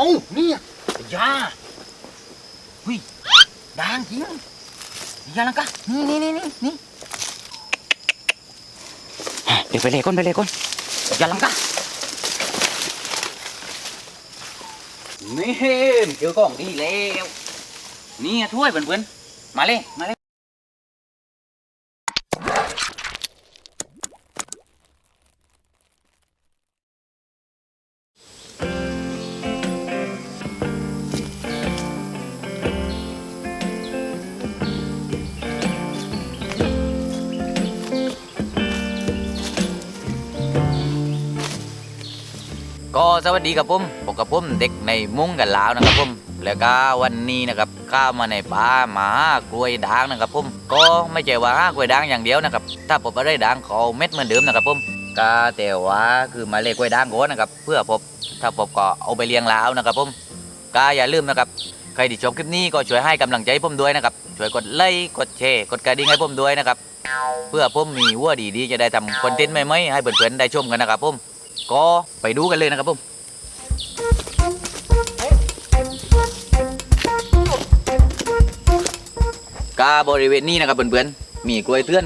เอาเนี่ยยาหุยด่างจริงยาลังกะนี่นี่นี่นี่นี่เดี๋ยวไปเลยก้นไปเลยก้นยาลังกะนี่เจอของดีแล้วนี่ถ้วยเพื่อนๆมาเลยมาเลย สวัสดีครับผมผมกับผมเด็กในมุ้งกันแล้วนะครับผมแล้วก็วันนี้นะครับข้ามาในป่ามาหากล้วยด่างนะครับผมก็ไม่ใช่ว่าหากล้วยด่างอย่างเดียวนะครับ ถ้าผมไม่ได้ด่างเขาเม็ดเหมือนเดิมนะครับผมก็แต่ว่าคือมาเล็กกล้วยด่างก่อนนะครับ เพื่อผมถ้าผมก็เอาไปเลี้ยงแล้วนะครับผมก็อย่าลืมนะครับใครที่ชมคลิปนี้ก็ช่วยให้กำลังใจผมด้วยนะครับช่วยกดไลค์กดแชร์กดกระดิ่งให้ผมด้วยนะครับเพื่อผมมีวัวดีๆจะได้ทำคอนเทนต์ใหม่ๆให้เพื่อนๆได้ชมกันนะครับผมก็ไปดูกันเลยนะครับผม กาบริเวณนี้นะครับเพื่อนๆมีกล้วยเทือน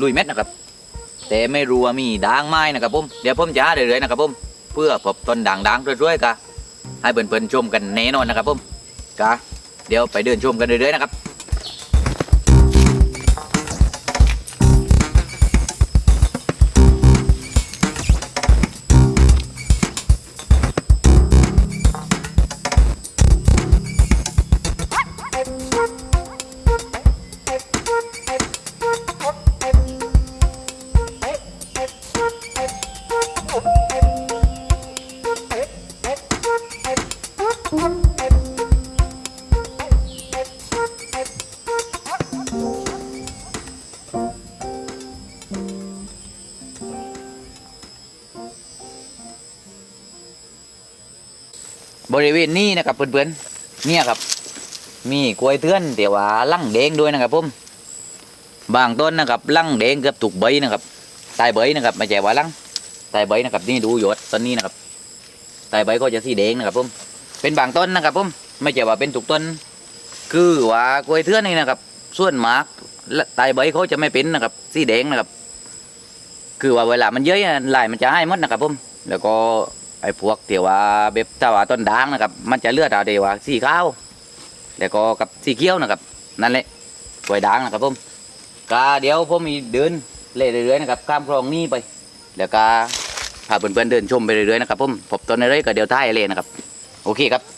ลุยเม็ดนะครับ แต่ไม่รู้ว่ามีด่างไม้นะครับผมเดี๋ยวผมจะหาเรื่อยๆนะครับผมเพื่อพบต้นด่างด่างเรวยๆกะให้เพื่อนๆชมกันแน่นอนนะครับผมกะเดี๋ยวไปเดินชมกันเรื่อยๆนะครับ บริเวณนี้นะครับเพื่อนๆเนี่ยครับ มีกล้วยเทือนแต่ว่าลั่งแดงด้วยนะครับผมบางต้นนะครับลั่งแดงเกือบถูกใบนะครับตายใบนะครับไม่ใช่ว่าลั่งตายใบนะครับนี่ดูหยดต้นนี้นะครับตายใบก็จะสีแดงนะครับผมเป็นบางต้นนะครับผมไม่ใช่ว่าเป็นถูกต้น คือว่ากล้วยเทือนนี่นะครับ ส่วนมากตายใบเขาจะไม่เป็นนะครับสีแดงนะครับ คือว่าเวลามันเยอะลายมันจะให้มดนะครับผมแล้วก็ ไอ้พวกเตียวว่าเบบตาว่าต้นด่างนะครับ มันจะเลือดเอาเดียวว่าสีขาวแล้วก็กับสีเขียวนะครับ นั่นแหละกล้วยด่างนะครับผมก็เดี๋ยวผมมีเดินเล่เรื่อยๆนะครับข้ามคลองนี้ไป แล้วก็พาเพื่อนๆเดินชมไปเรื่อยๆนะครับผมพบต้นอะไรก็เดี๋ยวท้ายเลยนะครับ โอเคครับ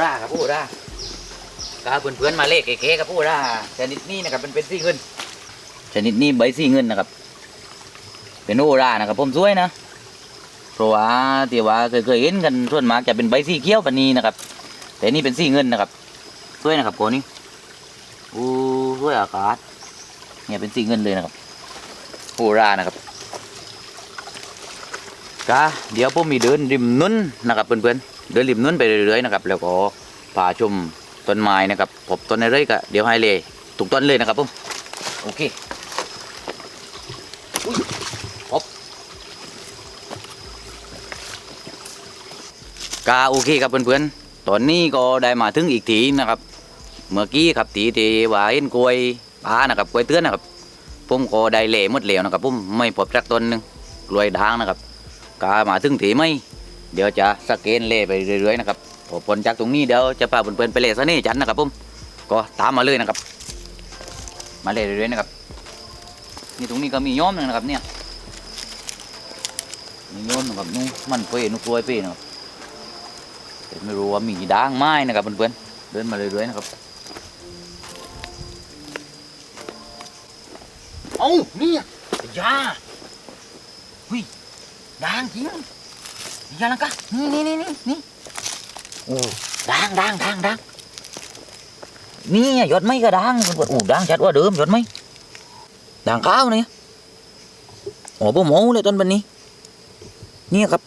ราครับผู้ร่ากาเพื่อนๆมาเลขเก๋ๆกับผู้ร่าชนิดนี้นะครับเป็นเป็นสีเงินชนิดนี้ใบสีเงินนะครับ เป็นโอรานะครับผมสวยนะเพราะว่าที่ว่าเคยเคยเห็นกันส่วนมากจะเป็นใบสีเขียวปนนี้นะครับ แต่นี่เป็นสีเงินนะครับสวยนะครับโกนี้อู้สวยอากาศเนี่ยเป็นสีเงินเลยนะครับโหรานะครับก็เดี๋ยวผมมีเดินริมนุ่นนะครับเพื่อนๆ เดินริมนุ่นไปเรื่อยๆนะครับแล้วก็พาชมต้นไม้นะครับพบต้นอะไรก็เดี๋ยวให้เลยถูกต้นเลยนะครับผมโอเคอุ๊ยพบกาโอเคครับเพื่อนๆตอนนี้ก็ได้มาถึงอีกทีนะครับเมื่อกี้ครับทีที่ว่าเห็นกล้วยปลานะครับกล้วยเตือนนะครับผมก็ได้เละหมดแล้วนะครับผมไม่พบสักต้นหนึ่งกล้วยด่างนะครับกามาถึงถีไม่ เดี๋ยวจะสแกนเละไปเรื่อยๆนะครับพอผลจากตรงนี้เดี๋ยวจะพาเพื่อนๆไปเละซะนี่จันนะครับผมก็ตามมาเลยนะครับ มาเละเรื่อยๆนะครับนี่ตรงนี้ก็มีย้อมนึงนะครับเนี่ยมีย้อมนะครับนู่มันเป้นู่นกล้วยเป้นะครับแต่ไม่รู้ว่ามีด่างไม้นะครับเพื่อนๆเดินมาเรื่อยๆนะครับเอาเนี่ยยาหุยด่างจริง อย่าลังกะนี่นี่นี่นี่นี่โอ้ด่างด่างด่างด่างนี่หยดไม่ก็ด่างมันปวดอู้ด่างชัดกว่าเดิมหยดไม่ด่างข้าวเนี่ยโอ้โหหมูเลยต้นแบบนี้เนี่ยครับ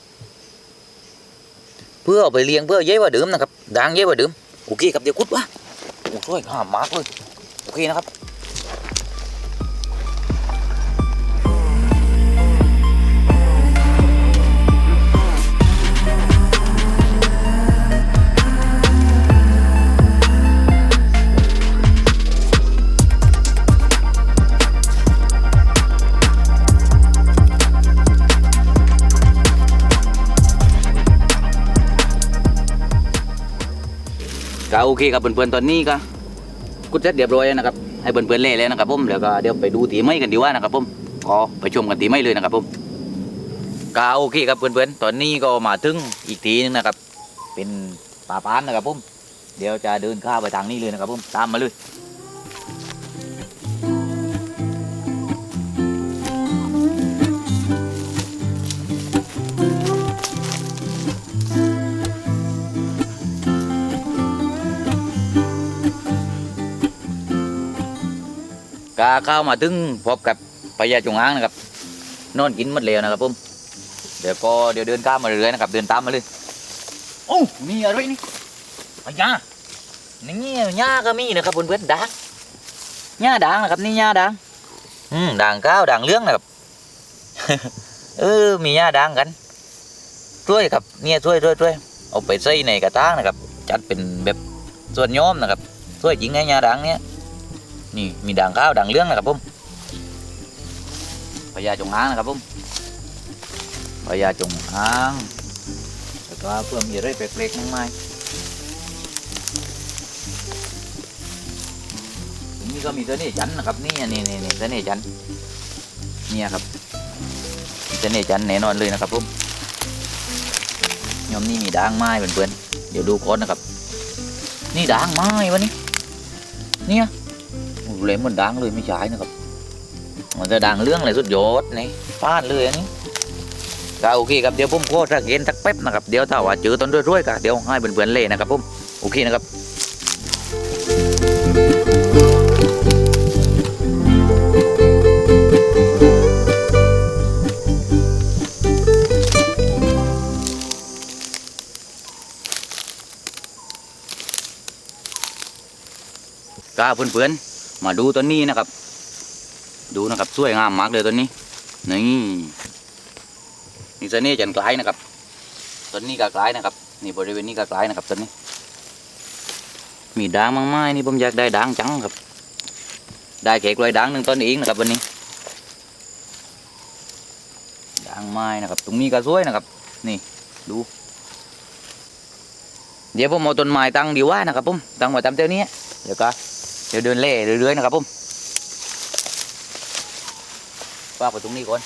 เพื่อเอาไปเลี้ยงเพื่อเย้กว่าเดิมนะครับด่างเย้กว่าเดิมโอเคครับเดี๋ยวคุดวะโอ้ช่วยห้ามมากเลยโอเคนะครับ โอเคครับเพื่อนๆตอนนี้ก็กุดเสร็จเรียบร้อยแล้วนะครับ ให้เพื่อนๆเล่แล้วนะครับผมเดี๋ยวก็เดี๋ยวไปดูตีไม้กันดีกว่านะครับผมก็ไปชมกันตีไม้เลยนะครับผมก็โอเคครับเพื่อนๆตอนนี้ก็มาถึงอีกทีนึงนะครับ เป็นป่าปานนะครับผมเดี๋ยวจะเดินข้าวไปทางนี้เลยนะครับผมตามมาเลย กาเข้ามาถึงพบกับพญาจงอางนะครับ นอนกินหมดแล้วนะครับผมเดี๋ยวก็เดี๋ยวเดินข้ามมาเรื่อยๆนะครับ เดินตามมาเลยโอ้นี่อะไรนี่พญานี่หญ้าก็มีนะครับเพื่อนๆด่างหญ้าด่างนะครับนี่หญ้าด่างอืมด่างก้าวด่างเลื้องนะครับเออมีหญ้าด่างกันช่วยครับเนี่ยช่วยช่วยช่วยเอาไปใส่ในกระถางนะครับ จัดเป็นแบบส่วนย้อมนะครับช่วยจริงไงหญ้าด่างเนี่ย นี่มีด่างข้าวด่างเหลื้องนะครับผมพญาจงอางนะครับผมพญาจงอางแล้วก็เพื่อมีอะไรแปลกๆมากมายตรงนี้ก็มีเสน่ห์จันนะครับนี่นี่นี่นี่เสน่ห์จันเนี่ยครับเสน่ห์จันแน่นอนเลยนะครับผมยอมนี่มีด่างไม้เพื่อนๆเดี๋ยวดูก่อนนะครับ นี่ด่างไม้วะนี่เนี่ย เล่มเหมันดังเลยไม่ใช่นะครับมันจะดังเรื่องอะไรสุดยอดนี่ฟาดเลยอันนี้ก็โอเคครับเดี๋ยวผมโคตรเกณฑ์สักแป๊บนะครับเดี๋ยวถ้าว่าเจอตอนด้วยๆก็เดี๋ยวให้เพื่อนๆเล่นนะครับผมโอเคนะครับก็เพื่อนๆ มาดูต้นนี้นะครับ ดูนะครับสวยงามมากเลยต้นนี้ นี่นี่เสน่ห์จันกลายนะครับต้นนี้ก็กลายนะครับ นี่บริเวณนี้ก็กลายนะครับต้นนี้ มีด่างมากมายนี่ผมอยากได้ด่างจังครับ ได้แขกลอยด่างหนึ่งต้นเองนะครับวันนี้ด่างไม้นะครับ ตรงนี้ก็สวยนะครับ นี่ดู เดี๋ยวผมเอาต้นไม้ตั้งดีว่านะครับผมตั้งไว้ตามเท่านี้เดี๋ยวก็ เดี๋ยวเดินเล่เรื่อยๆนะครับผมว่าไปตรงนี้ก่อน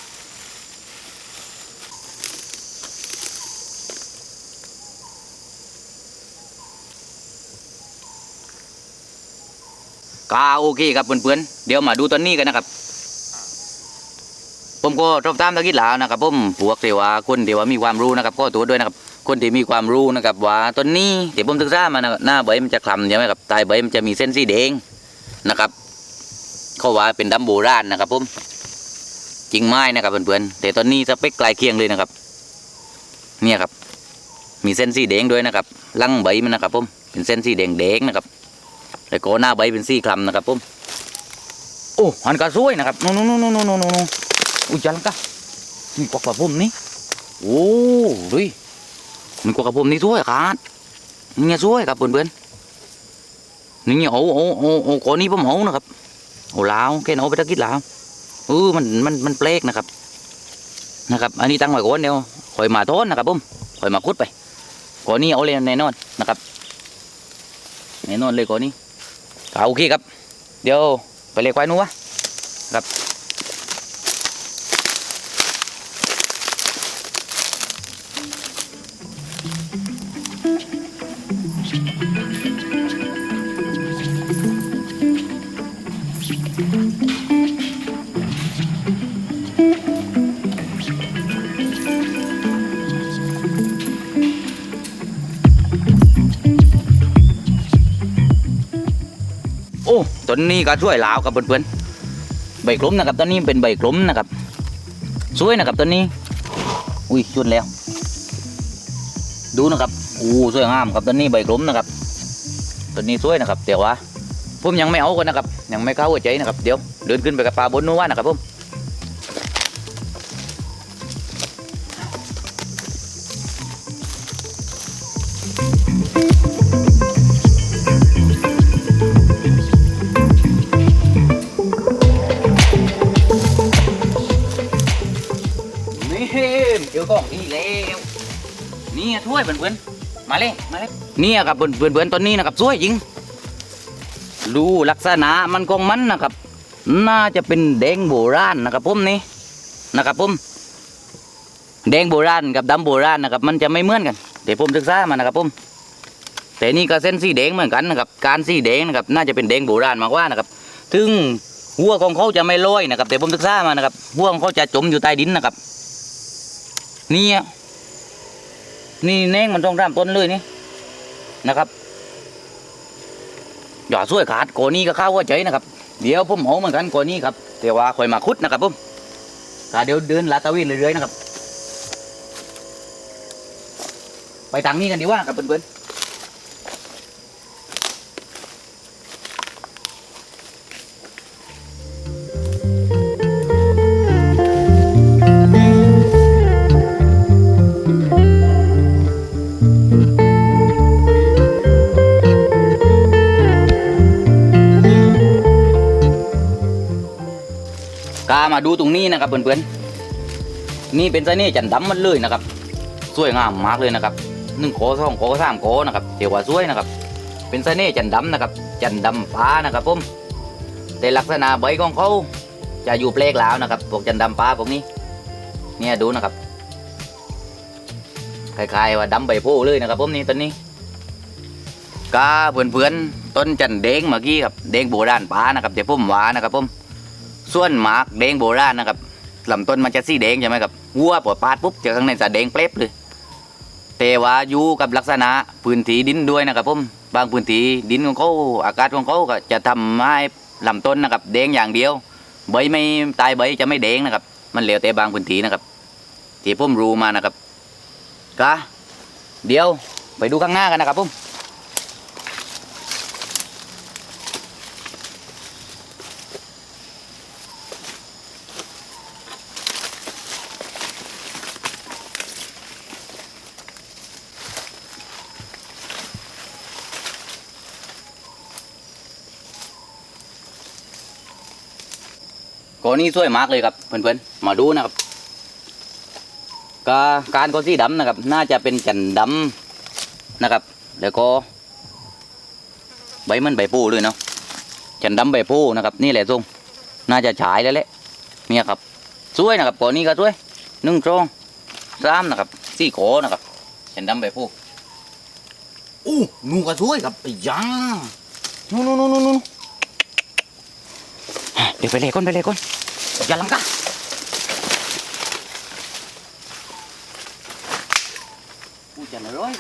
กาโอเคครับเพื่อนๆเดี๋ยวมาดูต้นนี้กันนะครับ ผมก็ชอบตามตะกี้หลาวนะครับผมพวกเทว่าคนเทว่ามีความรู้นะครับ ก็ตัวด้วยนะครับ คนที่มีความรู้นะครับว่าต้นนี้ที่ผมศึกษามานะครับหน้าใบมันจะคลำใช่ไหมครับใต้ใบมันจะมีเส้นสีแดง นะครับเขาว่าเป็นดำโบราณนะครับผมจริงไม้นะครับเพื่อนๆแต่ตอนนี้สเปคใกลเคียงเลยนะครับ เนี่ยครับ มีเส้นสีแดงด้วยนะครับลังใบมันนะครับผมเป็นเส้นสีแดงๆนะครับแล้วก็หน้าใบเป็นสีคล้ำนะครับผมโอ้หันกระสวยนะครับนู่นนู่นนู่นนู่นนู่นนู่นอุ้ยจังกะนี่กว่ากระผมนี่โอ้ดุยนี่กว่ากระผมนี่สวยครับนี่ไงสวยครับเพื่อนๆ นี่เงโอ้โอ้โอ้โอ้ก้อนนี้ผมเอานะครับโอ้ลาวแค่เอาไปตะกิดลาวเออมันมันมันเปลกนะครับ นะครับ อันนี้ตั้งไว้ก่อนเดียวคอยมาโทนนะครับผมคอยมาคุดไปก้อนนี้เอาเลยแน่นอนนะครับแน่นอนเลยก่อนนี้เอาโอเคครับ เดี๋ยวไปเลยควายนู้วะครับ นนี้ก็ช่วยลาวกับเพื่อนๆใบกลมนะครับตอนนี้เป็นใบกลมนะครับสวยนะครับตอนนี้ อุ้ยชุดแล้ว ดูนะครับอู้สวยงามครับตอนนี้ใบกลมนะครับตอนนี้สวยนะครับเดี๋ยวว่าผมยังไม่เอากันนะครับยังไม่เข้าหัวใจนะครับเดี๋ยวเดินขึ้นไปกับปลาบนนู้นว่านะครับผม แล้วนี่ถ้วยเพื่อนๆมาเลยมาเลยนี่ครับเพื่อนๆต้นนี้นะครับสวยจริงดูลักษณะมันของมันนะครับ น่าจะเป็นแดงโบราณนะครับผมนี่นะครับผมแดงโบราณกับดำโบราณนะครับ มันจะไม่เหมือนกันเดี๋ยวผมศึกษามานะครับผมแต่นี่ก็เส้นสีแดงเหมือนกันนะครับ การสีแดงนะครับน่าจะเป็นแดงโบราณมากกว่านะครับ ถึงหัวของเขาจะไม่ลอยนะครับแต่ผมศึกษามานะครับหัวของเขาจะจมอยู่ใต้ดินนะครับนี่อะ นี่แนงมันต้องร่ำต้นเลยนี่นะครับอย่าช่วยขาดโกนี่ก็เข้าว่าใจนะครับ เดี๋ยวผมเอาเหมือนกันโกนี่ครับแต่ว่าคอยมาคุดนะครับผมแต่เดี๋ยวเดินลาตระเวนเรื่อยๆนะครับ ไปทางนี้กันดีว่าครับเพื่อนๆ มาดูตรงนี้นะครับเพื่อนๆนี่เป็นไซนี่จันดำมันเลยนะครับ สวยงามมากเลยนะครับหนึ่งโกสองโกสามโกนะครับเดี๋ยวว่าสวยนะครับ เป็นเสน่ห์จันดำนะครับ จันดำฟ้านะครับผมแต่ลักษณะใบของเขาจะอยู่เปลกแล้วนะครับพวกจันดำฟ้าพวกนี้ เนี่ยดูนะครับคล้ายๆว่าดำใบโพเลยนะครับผมนี่ต้นนี้กาเพื่อนๆต้นจันเด้งเมื่อกี้ครับเด้งโบราณป้านะครับเดี๋ยวผมว่านะครับผม ส่วนหมากเด้งโบราณนะครับลำต้นมันจะสีแดงใช่ไหมครับวัวปวดปาดปุ๊บเจอข้างในจะแดงเปรบเลยแต่ว่าอยู่กับลักษณะพื้นที่ดินด้วยนะครับผมบางพื้นที่ดินของเขาอากาศของเขาก็จะทำให้ลำต้นนะครับแดงอย่างเดียว ใบไม่ตายใบจะไม่แดงนะครับ มันเหลวแต่บางพื้นที่นะครับที่ผมรู้มานะครับก็เดี๋ยวไปดูข้างหน้ากันนะครับผม นี้สวยมากเลยครับเพื่อนๆมาดูนะครับก็การกอสีดำนะครับ น่าจะเป็นจันดำนะครับ แล้วก็ ใบมันใบปูเลยเนาะจันดำใบปูนะครับ นี่แหละทรงน่าจะฉายแล้วแหละเนี่ยครับสวยนะครับกอนี้ก็สวยหนึ่งตรงสามนะครับสี่โกนะครับจันดำใบปูอู้นูก็สวยครับไอ้ยานู่นนู่นนู่นนู่นเดี๋ยวไปเลยก่อนไปเลยก่อน อย่าลังกะอู้จะอร่อย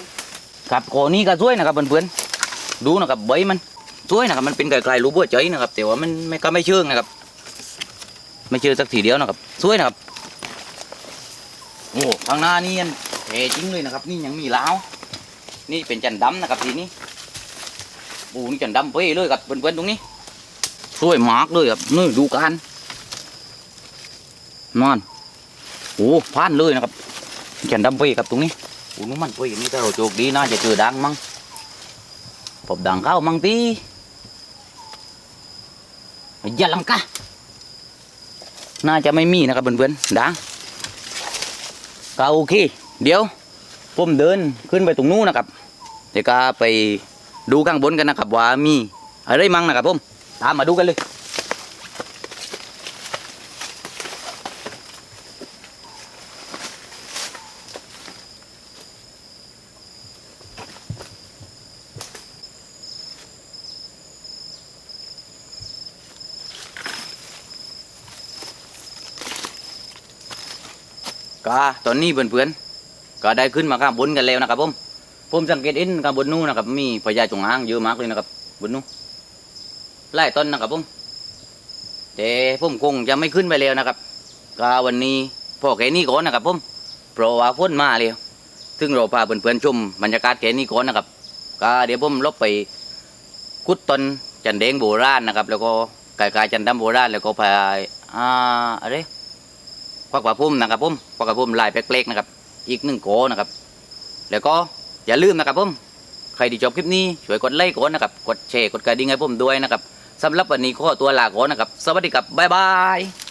ครับโคนี้ก็สวยนะครับเพื่อนๆดูนะครับใบมันสวยนะครับมันเป็นไกลๆรูปหัวใจนะครับแต่ว่ามันไม่ก็ไม่เชิงนะครับ ไม่เชื่อสักทีเดียวนะครับสวยนะครับโอ้ข้างหน้านี่ยันเทจริงเลยนะครับ นี่ยังมีลาวนี่เป็นจันดำนะครับทีนี้โอ้นี่จันดำเป้เลยครับเพื่อนๆตรงนี้สวยมากเลยครับนี่ดูกั นนั่นโอ้พลาดเลยนะครับแขนดำไปครับตรงนี้โอ้นุ่มมันไปอย่างนี้ถ้าเราโชคดีน่าจะเจอดังมั้งผมดังเข้ามั้งตีอย่าลังกะน่าจะไม่มีนะครับเพื่อนๆดังก็โอเค เดี๋ยวผมเดินขึ้นไปตรงนู้นนะครับเดี๋ยวก็ไปดูข้างบนกันนะครับว่ามีอะไรมั่งนะครับผมตามมาดูกันเลย ก็ตอนนี้เพื่อนๆก็ได้ขึ้นมาข้างบนกันแล้วนะครับผมผมสังเกตเห็นข้างบนนู้นนะครับมีพญาจงอางเยอะมากเลยนะครับบนนู้นไล่ต้นนะครับผมแต่ผมคงจะไม่ขึ้นไปแล้วนะครับก็วันนี้พอแค่นี้ก่อนนะครับผมเพราะว่าฝนมาแล้วซึ่งเราพาเพื่อนๆชมบรรยากาศแค่นี้ก่อนนะครับก็เดี๋ยวผมลบไปกุดต้นจันเดงโบราณนะครับ แล้วก็กายกายจันดำโบราณแล้วก็พาอ่าอะไร ควักปลาพุ่มนะครับผมควักปลาพุ่มลายแปลกๆนะครับ อีกหนึ่งโกนะครับ แล้วก็อย่าลืมนะครับผมใครที่ชอบคลิปนี้ช่วยกดไลค์ก่อนนะครับ กดแชร์กดกระดิ่งให้ผมด้วยนะครับสำหรับวันนี้ขอตัวลาก่อนนะครับ สวัสดีครับบ๊ายบาย